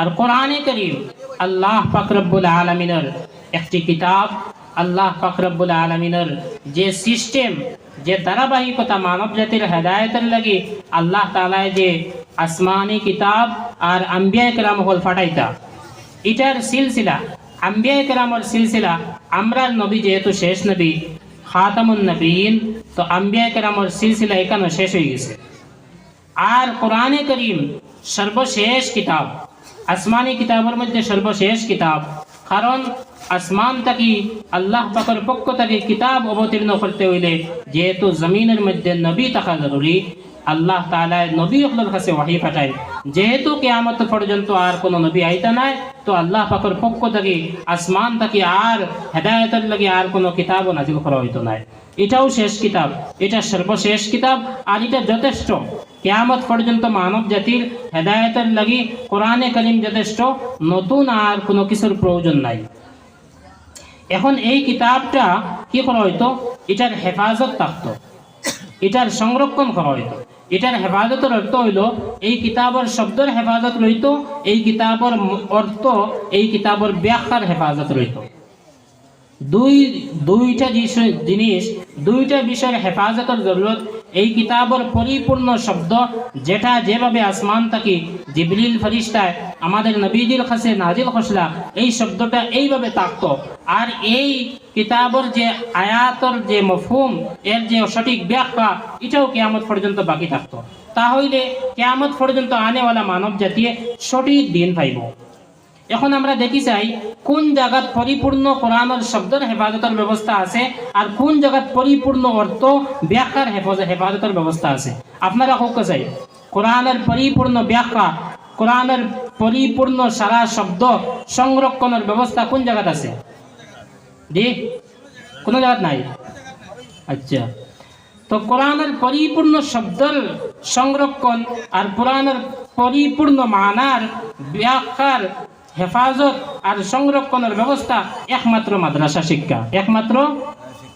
আর কোরআনে করিম আল্লাহ ফাকরবুল আলমিনের একটি কিতাব, আল্লাহ ফাকরবুল আলমিনের যে সিস্টেম, যে ধারাবাহিকতা মানব জাতির হেদায়তের লাগি আল্লাহ তালায় যে আসমানি কিতাব আর আম্বিয়া কেরাম হল ফাটাইতা। এটার সিলসিলা, আম্বিয়া কেরামর সিলসিলা আমরা নবী যেহেতু শেষ নবী, খাতামুন নবীন, তো আম্বিয়া কেরামর সিলসিলা এখানে শেষ হয়ে গেছে। আর কোরআনে করিম সর্বশেষ কিতাব আসমানি কিতাবের মধ্যে সর্বশেষ কিতাব। কারণ আসমান থাকি আল্লাহ পাকের পক্ষ থেকে কিতাব অবতীর্ণ করতে হইলে যেহেতু জমিনের মধ্যে নবী থাকা জরুরি আল্লাহ তালা নবী হকলের কাছে ওয়াহি পাঠায়। যেহেতু কেয়ামত পর্যন্ত আর কোনো নবী আইতা নাই, তো আল্লাহ পাকের পক্ষ থেকে, আসমান থাকি আর হেদায়তের লাগে আর কোনো কিতাবও নাজিল করা হইতো নাই। এটাও শেষ কিতাব, এটা সর্বশেষ কিতাব, আর এটা যথেষ্ট। কেয়ামত পর্যন্ত মানব জাতির হেদায়তের লাগি কোরআনে করিম যথেষ্ট, নতুন আর কোনো কিছুর প্রয়োজন নাই। এখন এই কিতাবটা কি করা হইতো? এটার হেফাজত থাকতো। এটার সংরক্ষণ করা হইতো। এটার হেফাজতের অর্থ হইল, এই কিতাবের শব্দের হেফাজত রইত, এই কিতাবের অর্থ, এই কিতাবের ব্যাখ্যার হেফাজত রইত। দুই, দুইটা জিনিস দুইটা বিষয়ের হেফাজতের জরুরত এই কিতাবের পরিপূর্ণ শব্দ, যেটা যেভাবে আসমান থাকি জিবলিল ফরিস্তায় আমাদের নবীজির কাছে নাজিল খসলা, এই শব্দটা এইভাবে থাকত। আর এই কিতাবের যে আয়াতর যে মফহুম, এর যে সঠিক ব্যাখ্যা, এটাও কেয়ামত পর্যন্ত বাকি থাকতো। তাহলে কেয়ামত পর্যন্ত আনেওয়ালা মানব জাতিয়ে সঠিক দিন পাইব। এখন আমরা দেখি চাই, কোন জায়গাত পরিপূর্ণ কোরআনের শব্দের হেফাজতের ব্যবস্থা আছে আর কোন জায়গাত পরিপূর্ণ অর্থ ব্যাখ্যার হেফাজত হেফাজতের ব্যবস্থা আছে? আপনারা হোক চাই, কোরআনের পরিপূর্ণ ব্যাখ্যা, কোরআনের পরিপূর্ণ সারা শব্দ সংরক্ষণের ব্যবস্থা কোন জায়গাত আছে? জি কোনো জায়গাত নাই। আচ্ছা। তো কোরআনের পরিপূর্ণ শব্দের সংরক্ষণ আর কোরআনের পরিপূর্ণ মানার, ব্যাখ্যার হেফাজত আর সংরক্ষণের ব্যবস্থা একমাত্র মাদ্রাসা শিক্ষা। একমাত্র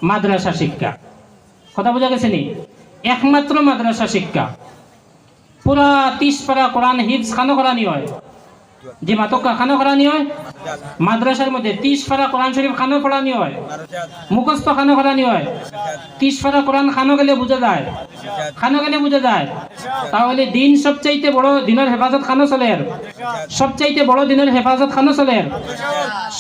মাদ্রাসা শিক্ষা। কথা বোঝা গেছে নি? একমাত্র মাদ্রাসা শিক্ষা। পুরা তিস পারা কোরআন হিফজ খানো করানি হয়। যে মাতকা খানো করানি হয়। মাদ্রাসার মধ্যে তিস পারা কোরআন শরীফ খানো পড়ানি হয়। মুখস্থ খানো করানি হয়। তিস পারা কোরআন খানো গেলে বোঝা যায়। খানো গেলে বোঝা যায়। তাহলে দিন সবচাইতে বড় দিনের হেফাজত খানো চলে আর সবচাইতে বড় দিনের হেফাজত খানো চলে আর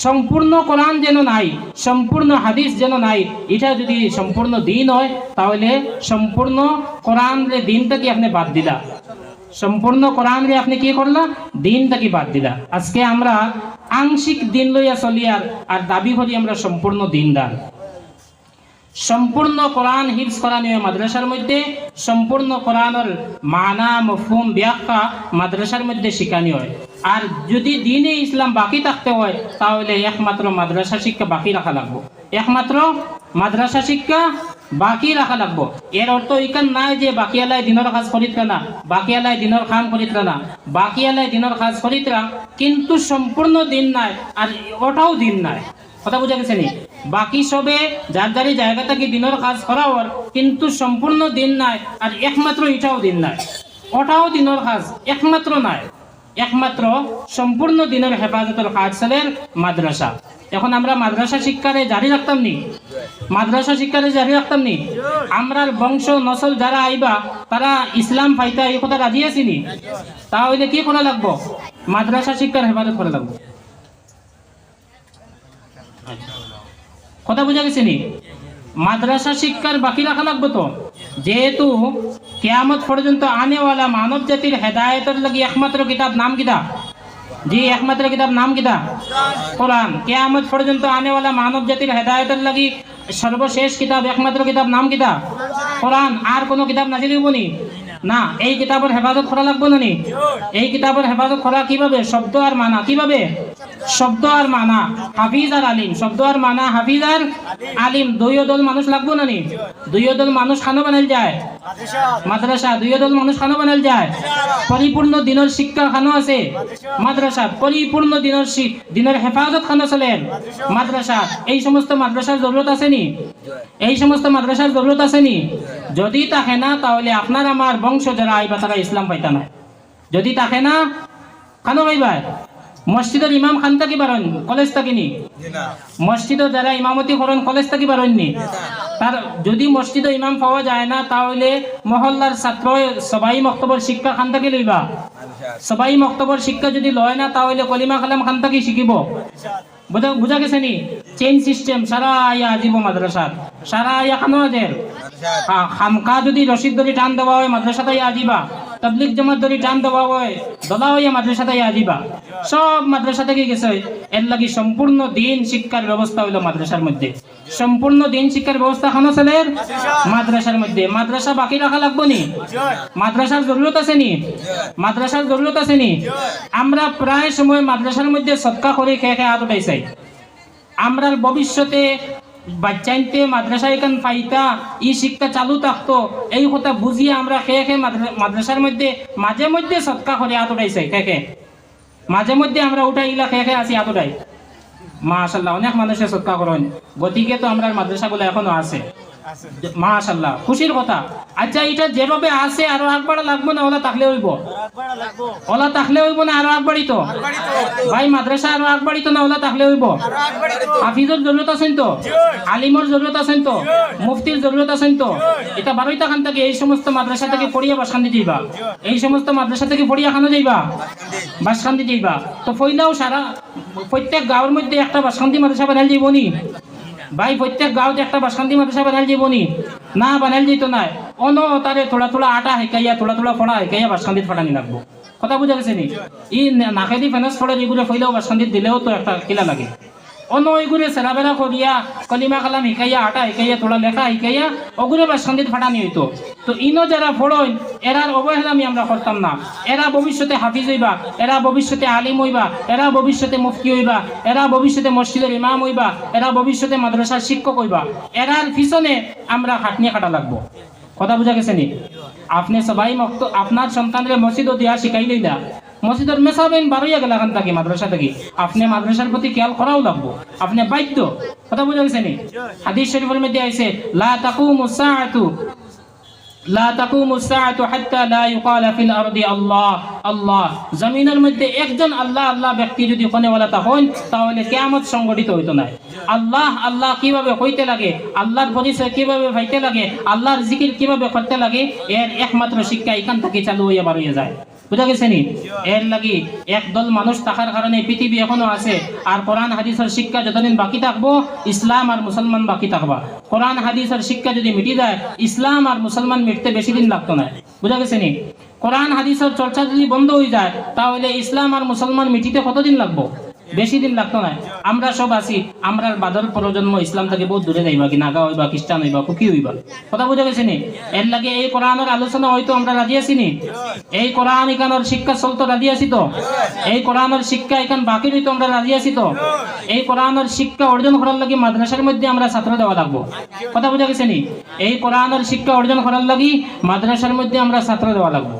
সম্পূর্ণ কোরআন যেন নাই, সম্পূর্ণ হাদিস যেন নাই, এটা যদি সম্পূর্ণ দিন হয়, তাহলে সম্পূর্ণ কোরআন দিনটাকে আপনি বাদ দিলা সম্পূর্ণ কোরআন আপনি কি করলা? দিনটাকে বাদ দিলা আজকে আমরা আংশিক দিন লইয়া চলি আর দাবি করি আমরা সম্পূর্ণ দিনদার। সম্পূর্ণ কোরআন হিফজ করানি হয় মাদ্রাসার মধ্যে, সম্পূর্ণ কোরআনের মানা, মফহুম, ব্যাখ্যা মাদ্রাসার মধ্যে শিখানি হয়। আর যদি দিনে ইসলাম বাকি থাকতে হয়, তাহলে একমাত্র মাদ্রাসা শিক্ষা বাকি রাখা লাগবো। একমাত্র মাদ্রাসা শিক্ষা বাকি রাখা লাগবো। এর অর্থ ইকান নাই যে বাকি আলাই দিনের কাজ করিত না, বাকি আলাই দিনের কাম করিত না। বাকি আলাই দিনের কাজ করিত কিন্তু সম্পূর্ণ দিন নাই আর ওটাও দিন নাই। কথা বুঝা গেছে নি? বাকি সবে যার যারি জায়গা থেকে দিনের কাজ করাওয়ার কিন্তু সম্পূর্ণ দিন নাই আর একমাত্র এটাও দিন নাই। ওটাও দিনের কাজ একমাত্র নাই। একমাত্র সম্পূর্ণ দিনের হেফাজতের কাজ চলের মাদ্রাসা। এখন আমরা মাদ্রাসা শিক্ষারে জারি রাখতাম নি? মাদ্রাসা শিক্ষারে জারি রাখতাম নি? আমরার বংশ, নসল যারা আইবা, তারা ইসলাম পাইতা এই কথা রাজি আসিনি তাহলে কি করা লাগবো? মাদ্রাসা শিক্ষার হেফাজত করা লাগবো। কথা বোঝা গেছে নি? মাদ্রাসা শিক্ষার বাকি রাখা লাগবে তো? যেহেতু কেয়ামত পর্যন্ত আনেওয়ালা মানব জাতির হেদায়তের লাগি একমাত্র কিতাব নাম কিতা? জি, একমাত্র কিতাব নাম কিতা? কোরআন। কেয়ামত পর্যন্ত আনেওয়ালা মানব জাতির হেদায়তের লাগি সর্বশেষ কিতাব, একমাত্র কিতাব নাম কিতা? কোরআন। আর কোনো কিতাব নাজিল হইব নি? এই কিতাবের হেফাজত করা লাগবে না এই কিতাবের হেফাজত করা কীভাবে? শব্দ আর মানা। কীভাবে? শব্দ আর মানা। হাফিজ আর আলিম। শব্দ আর মানা, হাফিজ আর আলিম। দুইও দল মানুষ লাগবো না দুইও দল মানুষ খানো বানাল যায়। মাদ্রাসা। দুইও দল মানুষ খানো বানাল যায়। পরিপূর্ণ দিনের শিক্ষা খানো আছে। মাদ্রাসা। পরিপূর্ণ দিনের দিনের হেফাজত খানো চলেন মাদ্রাসা। এই সমস্ত মাদ্রাসার জরুরত আছে নি? এই সমস্ত মাদ্রাসার জরুরত আছে নি? যদি থাকে না তাহলে আপনার আমার বংশ যারা আইবা তারা ইসলাম পাইতা না। যদি থাকে না কেন ভাইবা মসজিদের ইমাম খান থাকি বারণ কলেজ থাকিনি মসজিদে যারা ইমামতি করেন কলেজ থাকি বারণনি তার যদি মসজিদে ইমাম পাওয়া যায় না তাহলে মহল্লার ছাত্র সবাই মক্তবর শিক্ষা খান থাকি লইবা। সবাই মক্তবর শিক্ষা যদি লয় না তাহলে কলিমা কালাম খান থাকি শিখিব বুঝা বুঝা গেছে নি? চেইন সিস্টেম সারা আইয়া আজিব মাদ্রাসাত। সারা আইয়া খানো আজের হ্যাঁ, খামকা যদি রশিদ ধরে টান দেওয়া হয় মাদ্রাসাতে আজিবা তবলিক জমাত ধরে টান দেওয়া হয়, দলা হইয়া মাদ্রাসাতে আজিবা সব মাদ্রাসা থেকে গেছে। এর লাগি সম্পূর্ণ দিন শিক্ষার ব্যবস্থা হইল মাদ্রাসার মধ্যে। সম্পূর্ণ দিন শিক্ষার ব্যবস্থা খানো ছেলের? মাদ্রাসার মধ্যে। মাদ্রাসা বাকি রাখা লাগবো নি? মাদ্রাসার জরুরত আছে নি? মাদ্রাসার জরুরত আছে নি? আমরা প্রায় সময় মাদ্রাসার মধ্যে সৎকা করে খেয়ে খেয়ে হাত উঠাইছাই আমরা ভবিষ্যতে বাচ্চাইতে মাদ্রাসা এখান ফাইতা? ই শিক্ষা চালু থাকতো। এই কথা বুঝিয়ে আমরা খেয়ে খেয়ে মাদ্রা- মাদ্রাসার মধ্যে, মাঝে মধ্যে সৎকা করে হাত উঠাইছে খেয়ে খেয়ে মাঝে মধ্যে আমরা উঠাই ইলা খেয়ে খেয়ে আসি উঠাই। মাশাল্লাহ, অনেক মানুষের সৎকা করেন। গতিকে তো আমরা মাদ্রাসাগুলো এখনও আছে। মাশাল্লাহ খুশির কথা। আচ্ছা এটা যেভাবে আছে, আরও আগবাড়া লাগবো না? ওলা তাকলে হইব? ওলা তাকলে হইব না, আরও আগবাড়িত ভাই, মাদ্রাসা আরও আগবাড়িত না, ওলা তাকলে হইব? হাফিজর জরুরত আছেন তো? আলিমর জরুরত আছেন তো? মুফতির জরুরত আছেন তো? এটা বারোইটা খান থেকে এই সমস্ত মাদ্রাসা থেকে পড়িয়া বাসখান্দি যাইবা এই সমস্ত মাদ্রাসা থেকে পড়িয়া খানো যাইবা? বাসখান্দি যাইবা তো ফইলাও সারা, প্রত্যেক গাঁওর মধ্যে একটা বাসখান্দি মাদ্রাসা বানাল যাইব নি ভাই, প্রত্যেক গাঁৱত একটা বাসখান্তি মাদ্রাসা বানাল যাইব নি? না বানাল যাইতো নাই। অন তারে থোড়া থোড়া আটা শিকাইয়া থোড়া থোড়া ফড়া শিকাইয়া বাসখান্দিত ফাটানি লাগবো। কথা বুঝা গেছে নি? ই নাকেদি ফেনাস ফড়ে এগুলো ফইলেও বাসখান্দিত দিলেও তো একটা কিলা লাগে। অন্য ওইগুলো সেরাবেরা করিয়া কলিমা কালাম শিকাইয়া, আটা শিকাইয়া থোড়া লেখা শিকাইয়া ওগুলো বাসখান্দিত ফাটানি হইতো তো ইনো যারা ফড়ইন এরার অবহেলা আমি আমরা করতাম না। এরা ভবিষ্যতে হাফিজ হইবা, এরা ভবিষ্যতে আলিম হইবা, এরা ভবিষ্যতে মুফতি হইবা, এরা ভবিষ্যতে মসজিদের ইমাম হইবা, এরা ভবিষ্যতে মাদ্রাসার শিক্ষক হইবা। এরার পিছনে আমরা খাটনি কাটা লাগবো। কথা বুঝা গেছে নি? আপনি সবাই আপনার সন্তানরে মসজিদ দিয়া শিখাইলেই না মসজিদের মেসাবেন বারোইয়া গেল এখান থেকে, মাদ্রাসা থেকে। আপনি মাদ্রাসার প্রতি খেয়াল করাও লাগবো। আপনি বাধ্য। কথা বুঝা গেছে নি? হাদিস শরীফের মধ্যে আইছে, লা তাকুমু সাআতু জমিনের মধ্যে একজন আল্লাহ আল্লাহ ব্যক্তি যদি কোনেওয়ালা হন, তাহলে কিয়ামত সংগঠিত হইতো না। আল্লাহ আল্লাহ কীভাবে হইতে লাগে? আল্লাহর পরিচয় কীভাবে পাইতে লাগে? আল্লাহর জিকির কীভাবে করতে লাগে? এর একমাত্র শিক্ষা এখান থেকে চালু হইয়া বার যায়। বুঝা গেছে নি? এর লাগি একদল মানুষ থাকার কারণে পৃথিবী এখনও আছে আর কোরআন হাদিসের শিক্ষা যতদিন বাকি থাকব ইসলাম আর মুসলমান বাকি থাকবা। কোরআন হাদিসের শিক্ষা যদি মিটি যায় ইসলাম আর মুসলমান মিটতে বেশি দিন লাগতো না বুঝা গেছে নি? কোরআন হাদিসের চর্চা যদি বন্ধ হয়ে যায়, তাহলে ইসলাম আর মুসলমান মিটিতে কতদিন লাগবো? বেশি দিন লাগতো না আমরা সব আছি আমরা বাদল প্রজন্ম ইসলাম থেকে বহুত দূরে যাইবা, কি নাগা হইবা খ্রিস্টান হইবা, কুকি হইবা। কথা বুঝা গেছে নি? এর লাগে এই কোরআনের আলোচনা হয়তো আমরা রাজি আছি নি? এই কোরআন এখানের শিক্ষা চলতো রাজি আছি তো? এই কোরআনের শিক্ষা এখান বাকি হইতো আমরা রাজি আছি তো? এই কোরআনের শিক্ষা অর্জন করার লাগি মাদ্রাসার মধ্যে আমরা ছাত্র দেওয়া লাগবো। কথা বুঝা গেছে নি? এই কোরআনের শিক্ষা অর্জন করার লাগি মাদ্রাসার মধ্যে আমরা ছাত্র দেওয়া লাগবো।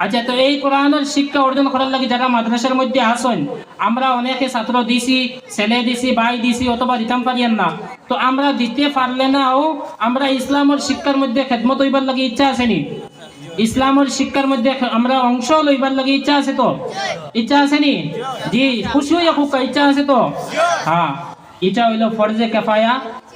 আচ্ছা তো এই কোরআনের শিক্ষা অর্জন করার লাগে যারা মাদ্রাসার মধ্যে আসেন, আমরা অনেকে ছাত্র দিছি, ছেলে দিছি, ভাই দিছি, অথবা দিতাম পারিয়ান না। তো আমরা দিতে পারলে নাও আমরা ইসলামের শিক্ষার মধ্যে খেদমত হইবার লাগে ইচ্ছা আছে নি ইসলামের শিক্ষার মধ্যে আমরা অংশ লইবার লাগে ইচ্ছা আছে তো? ইচ্ছা আছে নি জি, খুশি হইয়া খুব ইচ্ছা আছে তো? হ্যাঁ এটা হইল ফরজে কেফায়া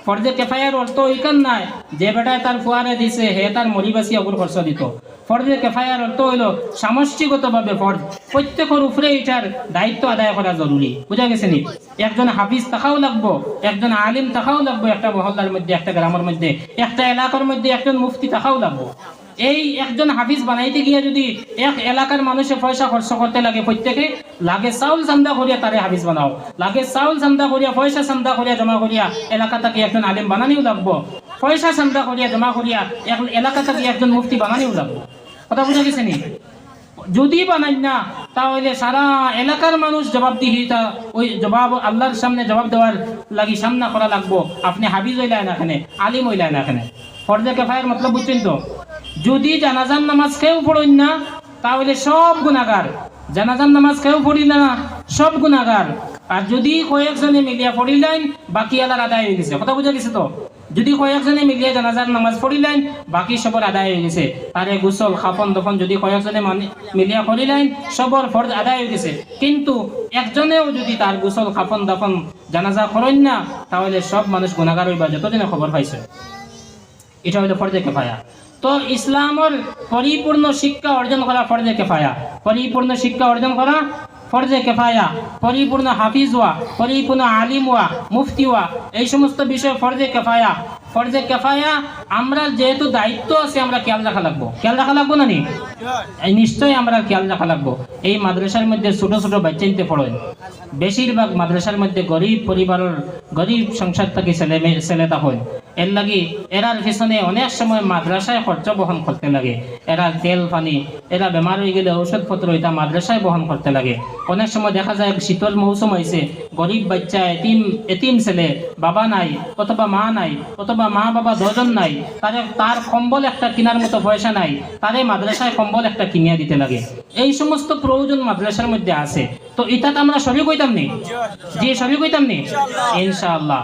ফরজে কেফায়ার অর্থ ইকান নাই। যে বেটায় তার ফুয়ারে দিছে, হে তার মরিবাসী অগুর খরচ দিত। ফরজে কেফায়ার অর্থ হইল সামষ্টিগতভাবে ফরজ। প্রত্যেকের উপরে এটার দায়িত্ব আদায় করা জরুরি। বুঝা গেছে নি? একজন হাফিজ থাকাও লাগবো, একজন আলিম থাকাও লাগবো, একটা মহল্লার মধ্যে, একটা গ্রামের মধ্যে, একটা এলাকার মধ্যে একজন মুফতি থাকাও লাগবো। এই একজন হাফিজ বানাইতে গিয়ে যদি এক এলাকার মানুষে পয়সা খরচ করতে লাগে প্রত্যেকে, লাগে চাউল চান্দা করিয়া তারে হাফিজ বানাও। লাগে চাউল চান্দা করিয়া, পয়সা চান্দা করিয়া জমা করিয়া এলাকা একজন আলিম বানানিও লাগবো। পয়সা চান্দা করিয়া, জমা করিয়া এক- এলাকা একজন মুফতি বানানিও লাগবো। কথা বুঝা গেছে নি? যদি বানাই না, তাহলে সারা এলাকার মানুষ জবাবদিহি তা ওই জবাব, আল্লাহর সামনে জবাব দেওয়ার লাগি সামনা করা লাগবো। আপনি হাবিজ হইলেন এখানে, আলিম হইলেন এখানে। ফরজে কেফায়ের মতলব বুঝছেন তো? যদি জানাজান নামাজ কেউ পড়েন না, তাহলে সব গুণাগার জানাজান নামাজ কেউ পড়িল না, সব গুণাগার আর যদি কয়েকজনে মিলিয়া পড়িলেন, বাকি আলার আদায় হয়ে গেছে। কথা বুঝা গেছে তো? যদি কয়েকজনে মিলিয়ে জানাজার নামাজ পড়িলেন, বাকি সবর আদায় হয়ে গেছে। তারে গোসল, খাপন, দফন যদি কয়েকজনে মানি- মিলিয়া করিলেন সবর ফরজ আদায় হয়ে গেছে। কিন্তু একজনেও যদি তার গোসল, খাপন, দফন জানাজা করেন না, তাহলে সব মানুষ গুণাগার হইবা, যতজনে খবর পাইছে। এটা হলো ফরজে কেফায়া। তো ইসলামের পরিপূর্ণ শিক্ষা অর্জন করা ফরজে কেফায়া। পরিপূর্ণ শিক্ষা অর্জন করা ফরজে কেফায়া। পরিপূর্ণ হাফিজ হওয়া, পরিপূর্ণ আলিম হওয়া, মুফতি হওয়া, এই সমস্ত বিষয় ফরজে কেফায়া। ফরজে কেফায়া, আমরা যেহেতু দায়িত্ব আছে, আমরা খেয়াল রাখা লাগবো। খেয়াল রাখা লাগবো না নি? নিশ্চয়ই আমরা খেয়াল রাখা লাগবো। এই মাদ্রাসার মধ্যে ছোট ছোট বাচ্চা নিতে পড়েন। বেশিরভাগ মাদ্রাসার মধ্যে গরিব পরিবারের, গরিব সংসার থেকে ছেলে ছেলেটা হয় এর লাগি এরার পিছনে অনেক সময় মাদ্রাসায় খরচ বহন করতে লাগে। এরা তেল পানি এরা বেমার হয়ে গেলে ঔষধপত্র এটা মাদ্রাসায় বহন করতে লাগে। অনেক সময় দেখা যায় শীতল মৌসুম হয়েছে গরিব বাচ্চা এতিম এতিম ছেলে বাবা নাই অথবা মা নাই অথবা মা বাবা দুজন নাই তারে তার কম্বল একটা কেনার মতো পয়সা নাই তারে মাদ্রাসায় কম্বল একটা কিনিয়া দিতে লাগে। এই সমস্ত প্রয়োজন মাদ্রাসার মধ্যে আছে। তো এটাতে আমরা সবই কইতাম নি? যে সবই কইতাম নি? ইনশাআল্লাহ।